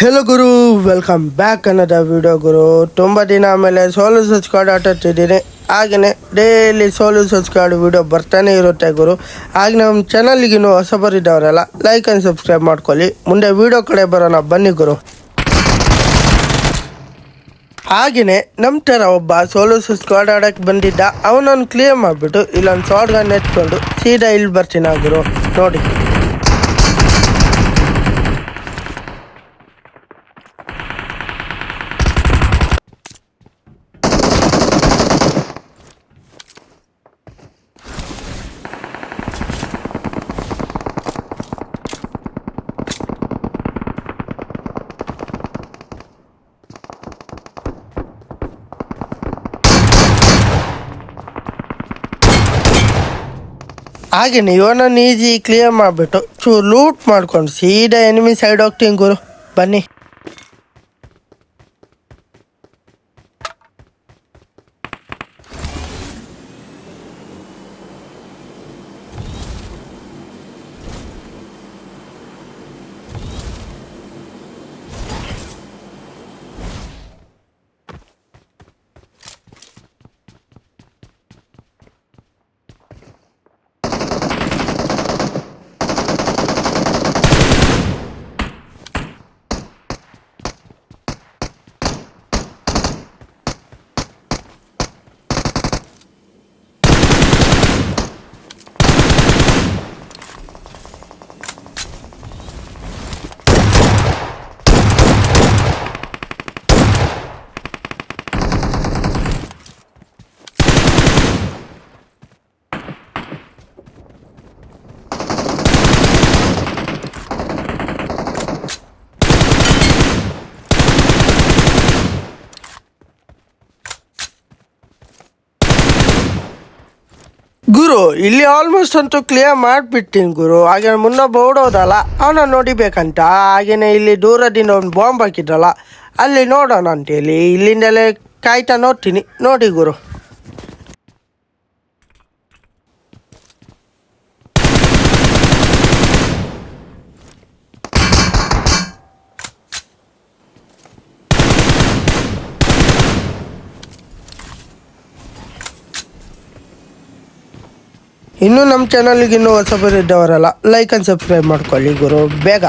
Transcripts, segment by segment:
Hello ಗುರು welcome back ಅನ್ನೋದ video ಗುರು ತುಂಬ ದಿನ ಆಮೇಲೆ ಸೋಲು ಸಬ್ಸ್ಕ್ರೈಡ್ ಆಟಾಡ್ತಿದ್ದೀನಿ ಹಾಗೆಯೇ ಡೈಲಿ ಸೋಲು ಸಬ್ಸ್ಕ್ರೈಡ್ ವಿಡಿಯೋ ಬರ್ತಾನೆ ಇರುತ್ತೆ ಗುರು ಹಾಗೆ ನಮ್ಮ ಚಾನಲ್ಗೆ ಇನ್ನೂ ಹೊಸಬರಿದ್ದವರೆಲ್ಲ ಲೈಕ್ ಆ್ಯಂಡ್ ಸಬ್ಸ್ಕ್ರೈಬ್ ಮಾಡ್ಕೊಳ್ಳಿ. ಮುಂದೆ ವಿಡಿಯೋ ಕಡೆ ಬರೋಣ, ಬನ್ನಿ ಗುರು ಹಾಗೆಯೇ ನಮ್ಮ ಥರ ಒಬ್ಬ ಸೋಲು ಸ್ಕ್ವಾಡ್ ಆಡೋಕ್ಕೆ ಬಂದಿದ್ದ, ಅವನನ್ನು ಕ್ಲಿಯರ್ ಮಾಡಿಬಿಟ್ಟು ಇಲ್ಲೊಂದು ಶಾರ್ಟ್ ಗನ್ ಎತ್ಕೊಂಡು ಸೀದಾ ಇಲ್ಲಿ ಬರ್ತೀನಿ ಗುರು ನೋಡಿ. ಹಾಗೆಯೇ ಇವನನ್ನು ಈಜಿ ಕ್ಲಿಯರ್ ಮಾಡಿಬಿಟ್ಟು ಚೂರು ಲೂಟ್ ಮಾಡ್ಕೊಂಡು ಸೀದಾ ಎನಿಮಿ ಸೈಡ್ ಹೋಗ್ತೀನಿ ಗುರು. ಬನ್ನಿ. ಗುರು, ಇಲ್ಲಿ ಆಲ್ಮೋಸ್ಟ್ ಅಂತೂ ಕ್ಲಿಯರ್ ಮಾಡ್ಬಿಟ್ಟಿನಿ ಗುರು. ಹಾಗೆ ಮುನ್ನೊಬ್ಬ ಓಡೋದಲ್ಲ ಅವನ ನೋಡಿಬೇಕಂತ. ಹಾಗೇನೆ ಇಲ್ಲಿ ದೂರದಿಂದ ಒಂದು ಬಾಂಬ್ ಹಾಕಿದ್ರಲ್ಲ, ಅಲ್ಲಿ ನೋಡೋಣ ಅಂತೇಳಿ ಇಲ್ಲಿಂದಲೇ ಕಾಯ್ತಾ ನೋಡ್ತೀನಿ. ನೋಡಿ ಗುರು. ಇನ್ನೂ ನಮ್ಮ ಚಾನಲ್ಗೆ ಇನ್ನೂ ಹೊಸಬರು ಇದ್ದವರಲ್ಲ ಲೈಕ್ ಆ್ಯಂಡ್ ಸಬ್ಸ್ಕ್ರೈಬ್ ಮಾಡ್ಕೊಳ್ಳಿ ಗುರು. ಬೇಗ.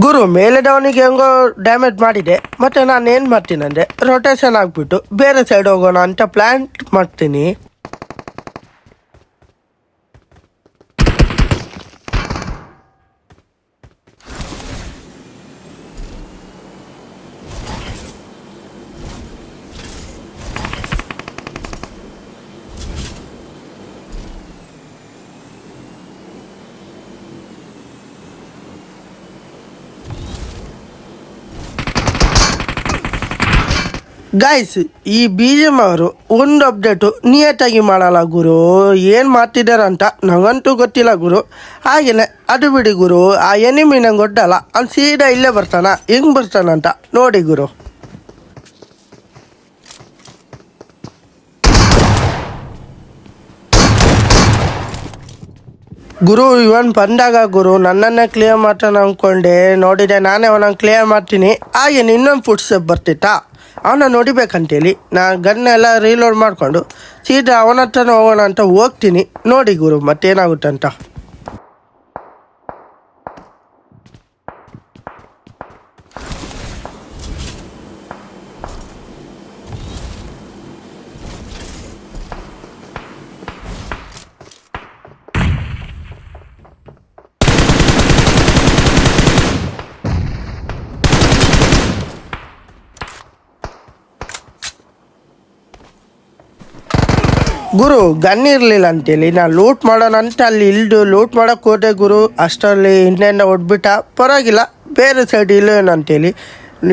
ಗುರು ಮೇಲೆ ಡೌನಿಗೆ ಹೆಂಗೋ ಡ್ಯಾಮೇಜ್ ಮಾಡಿದೆ, ಮತ್ತೆ ನಾನು ಏನು ಮಾಡ್ತೀನಿ ಅಂದರೆ ರೊಟೇಷನ್ ಆಗಿಬಿಟ್ಟು ಬೇರೆ ಸೈಡ್ ಹೋಗೋಣ ಅಂತ ಪ್ಲ್ಯಾನ್ ಮಾಡ್ತೀನಿ. ಗಾಯ್ಸ್ ಈ ಬಿ ಎಂ ಅವರು ಒಂದು ಅಪ್ಡೇಟು ನಿಯತ್ತಾಗಿ ಮಾಡಲ್ಲ ಗುರು. ಏನು ಮಾಡ್ತಿದ್ದಾರೆ ಅಂತ ನಂಗಂತೂ ಗೊತ್ತಿಲ್ಲ ಗುರು. ಹಾಗೆಯೇ ಅದು ಬಿಡಿ ಗುರು, ಆ ಎನಿಮಿ ನಂಗೆ ಗೊತ್ತಲ್ಲ. ಅವ್ನು ಸೀದಾ ಇಲ್ಲೇ ಬರ್ತಾನ, ಹೆಂಗೆ ಬರ್ತಾನಂತ. ನೋಡಿ ಗುರು. ಗುರು, ಇವನ್ ಬಂದಾಗ ಗುರು, ನನ್ನನ್ನೇ ಕ್ಲಿಯರ್ ಮಾಡ್ತಾನೆ ಅನ್ಕೊಂಡೆ. ನೋಡಿದೆ ನಾನೇ ಅವನನ್ನು ಕ್ಲಿಯರ್ ಮಾಡ್ತೀನಿ. ಹಾಗೆ ಇನ್ನೊಂದು ಫುಡ್ ಸ್ಟೆಪ್ ಬರ್ತಿತ್ತಾ? ಅವನ ನೋಡಿಬೇಕಂತೇಳಿ. ನಾ ಗನ್ ಎಲ್ಲ ರೀಲೋಡ್ ಮಾಡಿಕೊಂಡು ಸೀದಾ ಅವನ ಹತ್ರನೇ ಹೋಗೋಣ ಅಂತ ಹೋಗ್ತೀನಿ. ನೋಡಿ ಗುರು ಮತ್ತೇನಾಗುತ್ತೆ ಗುರು, ಗನ್ ಇರಲಿಲ್ಲ ಅಂತೇಳಿ. ನಾ ಲೂಟ್ ಮಾಡೋಣ ಅಂತ ಅಲ್ಲಿ ಇಲ್ದು ಲೂಟ್ ಮಾಡೋಕೆ ಹೋದೆ ಗುರು. ಅಷ್ಟರಲ್ಲಿ ಹಿಂದೆಯಿಂದ ಹೊಡ್ಬಿಟ್ಟ, ಪರವಾಗಿಲ್ಲ, ಬೇರೆ ಸೈಡ್ ಇಲ್ಲೇನು ಅಂತೇಳಿ.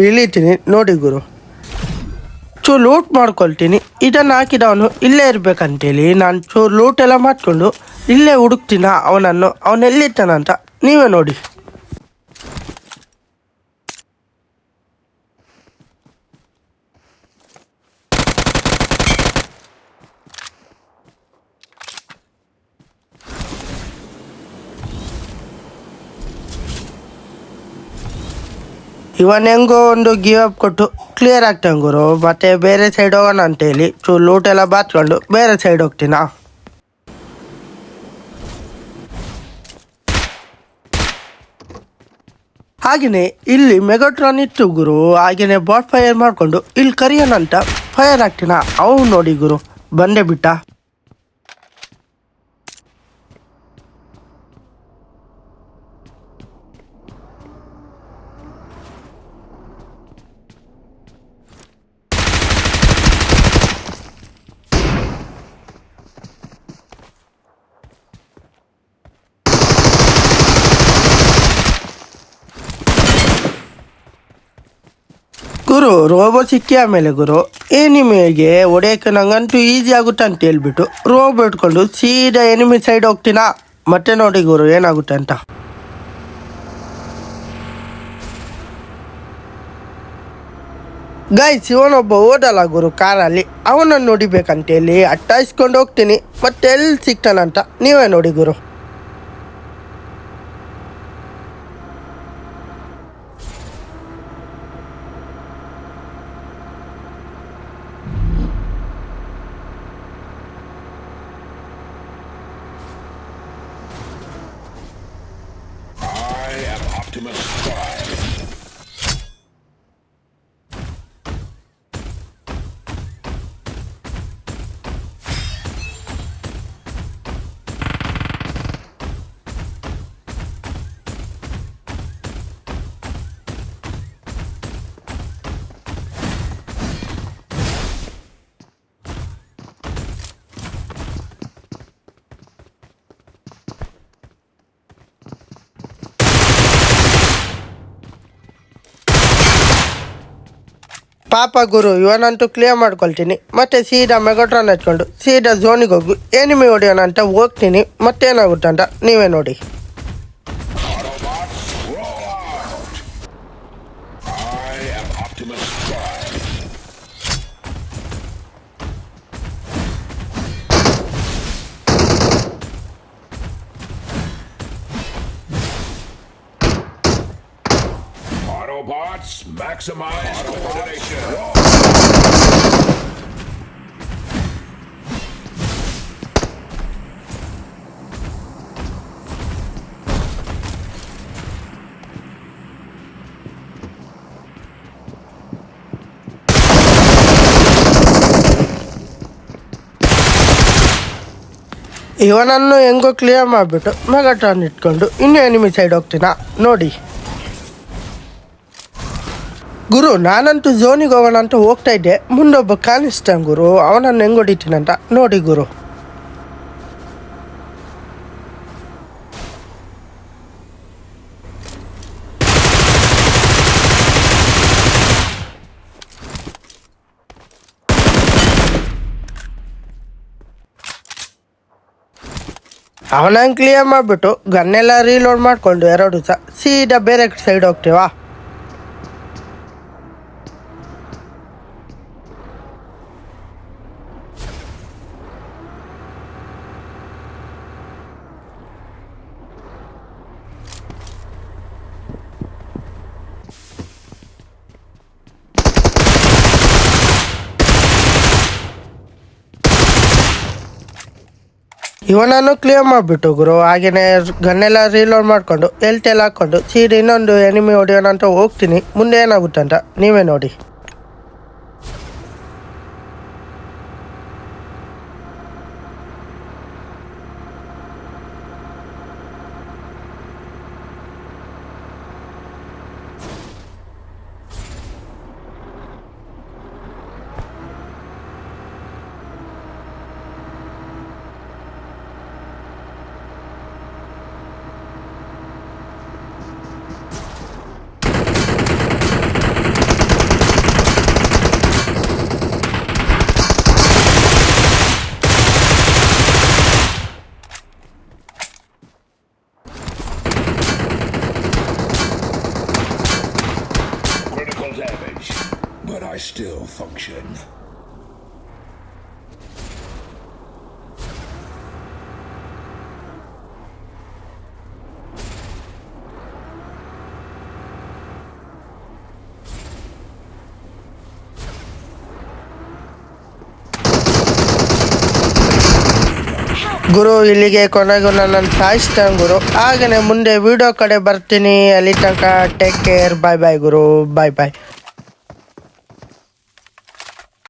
ಇಳಿತೀನಿ, ನೋಡಿ ಗುರು. ಚೂರು ಲೂಟ್ ಮಾಡ್ಕೊಳ್ತೀನಿ. ಇದನ್ನು ಹಾಕಿದವನು ಇಲ್ಲೇ ಇರ್ಬೇಕಂತೇಳಿ. ನಾನು ಚೂರು ಲೂಟ್ ಎಲ್ಲ ಮಾಡ್ಕೊಂಡು ಇಲ್ಲೇ ಹುಡುಕ್ತೀನ ಅವನನ್ನು. ಅವನೆಲ್ಲಿರ್ತಾನಂತ ನೀವೇ ನೋಡಿ. ಇವನ್ ಹೆಂಗೋ ಒಂದು ಗಿವ್ ಅಪ್ ಕೊಟ್ಟು ಕ್ಲಿಯರ್ ಆಗ್ತಾನೆ ಗುರು. ಮತ್ತೆ ಬೇರೆ ಸೈಡ್ ಹೋಗೋಣ ಅಂತ ಹೇಳಿ ಚೂರು ಲೂಟ್ ಎಲ್ಲ ಬಾತ್ಕೊಂಡು ಬೇರೆ ಸೈಡ್ ಹೋಗ್ತೀನಾ? ಹಾಗೆಯೇ ಇಲ್ಲಿ ಮೆಗಾಟ್ರಾನ್ ಇತ್ತು ಗುರು. ಹಾಗೆಯೇ ಬಾಟ್ ಫೈರ್ ಮಾಡಿಕೊಂಡು ಇಲ್ಲಿ ಕರಿಯೋಣ ಅಂತ ಫೈರ್ ಆಗ್ತೀನ? ಅವನು ನೋಡಿ ಗುರು. ಬಂದೆ ಬಿಟ್ಟ. ಗುರು, ರೋಬೋ ಸಿಕ್ಕಿ ಆಮೇಲೆ ಗುರು. ಎನಿಮಿಗೆ ಹೊಡೆಯಕ್ಕೆ ನಂಗಂತೂ ಈಸಿ ಆಗುತ್ತೆ ಅಂತ ಹೇಳ್ಬಿಟ್ಟು ರೋಬೋ ಇಟ್ಕೊಂಡು ಸೀದಾ ಎನಿಮಿ ಸೈಡ್ ಹೋಗ್ತೀನಾ? ಮತ್ತೆ ನೋಡಿ ಗುರು, ಏನಾಗುತ್ತೆ ಅಂತ. ಗೈಸ್ ಇವನೊಬ್ಬ ಓದಲ್ಲ ಗುರು ಕಾರಲ್ಲಿ. ಅವನನ್ನು ನೋಡಿಬೇಕಂತೇಳಿ ಅಟ್ಟಾಯಿಸ್ಕೊಂಡು ಹೋಗ್ತೀನಿ. ಮತ್ತೆ ಎಲ್ಲಿ ಸಿಗ್ತಾನಂತ ನೀವೇ ನೋಡಿ ಗುರು. ಪಾಪ ಗುರು, ಇವನಂತೂ ಕ್ಲಿಯರ್ ಮಾಡ್ಕೊಳ್ತೀನಿ. ಮತ್ತೆ ಸೀದಾ ಮೆಗಟ್ರಾನ್ ಹಚ್ಕೊಂಡು, ಸೀದಾ ಝೋನಿಗೆ ಹೋಗಿ. ಎನಿಮಿ ಹೊಡೆಯೋಣ ಅಂತ ಹೋಗ್ತೀನಿ. ಮತ್ತೇನಾಗುತ್ತೆ ಅಂತ ನೀವೇ ನೋಡಿ. Maximize. ಇವನನ್ನು ಹೆಂಗೋ ಕ್ಲಿಯರ್ ಮಾಡಿಬಿಟ್ಟು ಮೆಗಾಟಾನ್ ಇಟ್ಕೊಂಡು ಇನ್ನೂ ಎನಿಮಿ ಸೈಡ್ ಹೋಗ್ತೀನ ನೋಡಿ ಗುರು, ನಾನಂತೂ ಝೋನಿಗೆ ಹೋಗೋಣ ಅಂತ ಹೋಗ್ತಾ ಇದ್ದೆ. ಮುಂದೊಬ್ಬ ಕಾಣಿಸ್ತಾನೆ ಗುರು, ಅವನನ್ನು ಹೆಂಗೆ ಹೊಡಿತೀನಂತ ನೋಡಿ ಗುರು. ಅವನ ಕ್ಲಿಯರ್ ಮಾಡಿಬಿಟ್ಟು ಗನ್ನೆಲ್ಲ ರೀಲೋಡ್ ಮಾಡಿಕೊಂಡು ಎರಡು ಸಹ ಸೀದಾ ಬೇರೆ ಸೈಡ್ ಹೋಗ್ತೀವಾ? ಇವನನ್ನು ಕ್ಲಿಯರ್ ಮಾಡಿಬಿಟ್ಟು ಗುರು. ಹಾಗೇನೆ ಗನ್ನೆಲ್ಲ ರೀಲೋಡ್ ಮಾಡಿಕೊಂಡು ಎಲ್ಟೆಲ್ಲ ಹಾಕ್ಕೊಂಡು, ಸೀರೆ ಇನ್ನೊಂದು ಎನಿಮಿ ಹೊಡೆಯೋಣ ಅಂತ ಹೋಗ್ತೀನಿ. ಮುಂದೆ ಏನಾಗುತ್ತೆ ಅಂತ ನೀವೇ ನೋಡಿ. Still function. ಗುರು, ಇಲ್ಲಿಗೆ ಕೊನೆಗೂ ನನ್ನನ್ನು ಸಾಯಿಸ್ತೇನೆ ಗುರು. ಹಾಗೆಯೇ ಮುಂದೆ ವಿಡಿಯೋ ಕಡೆ ಬರ್ತೀನಿ. ಅಲ್ಲಿ ತನಕ ಟೇಕ್ ಕೇರ್ ಬಾಯ್ ಬಾಯ್ ಗುರು. ಬಾಯ್ ಬಾಯ್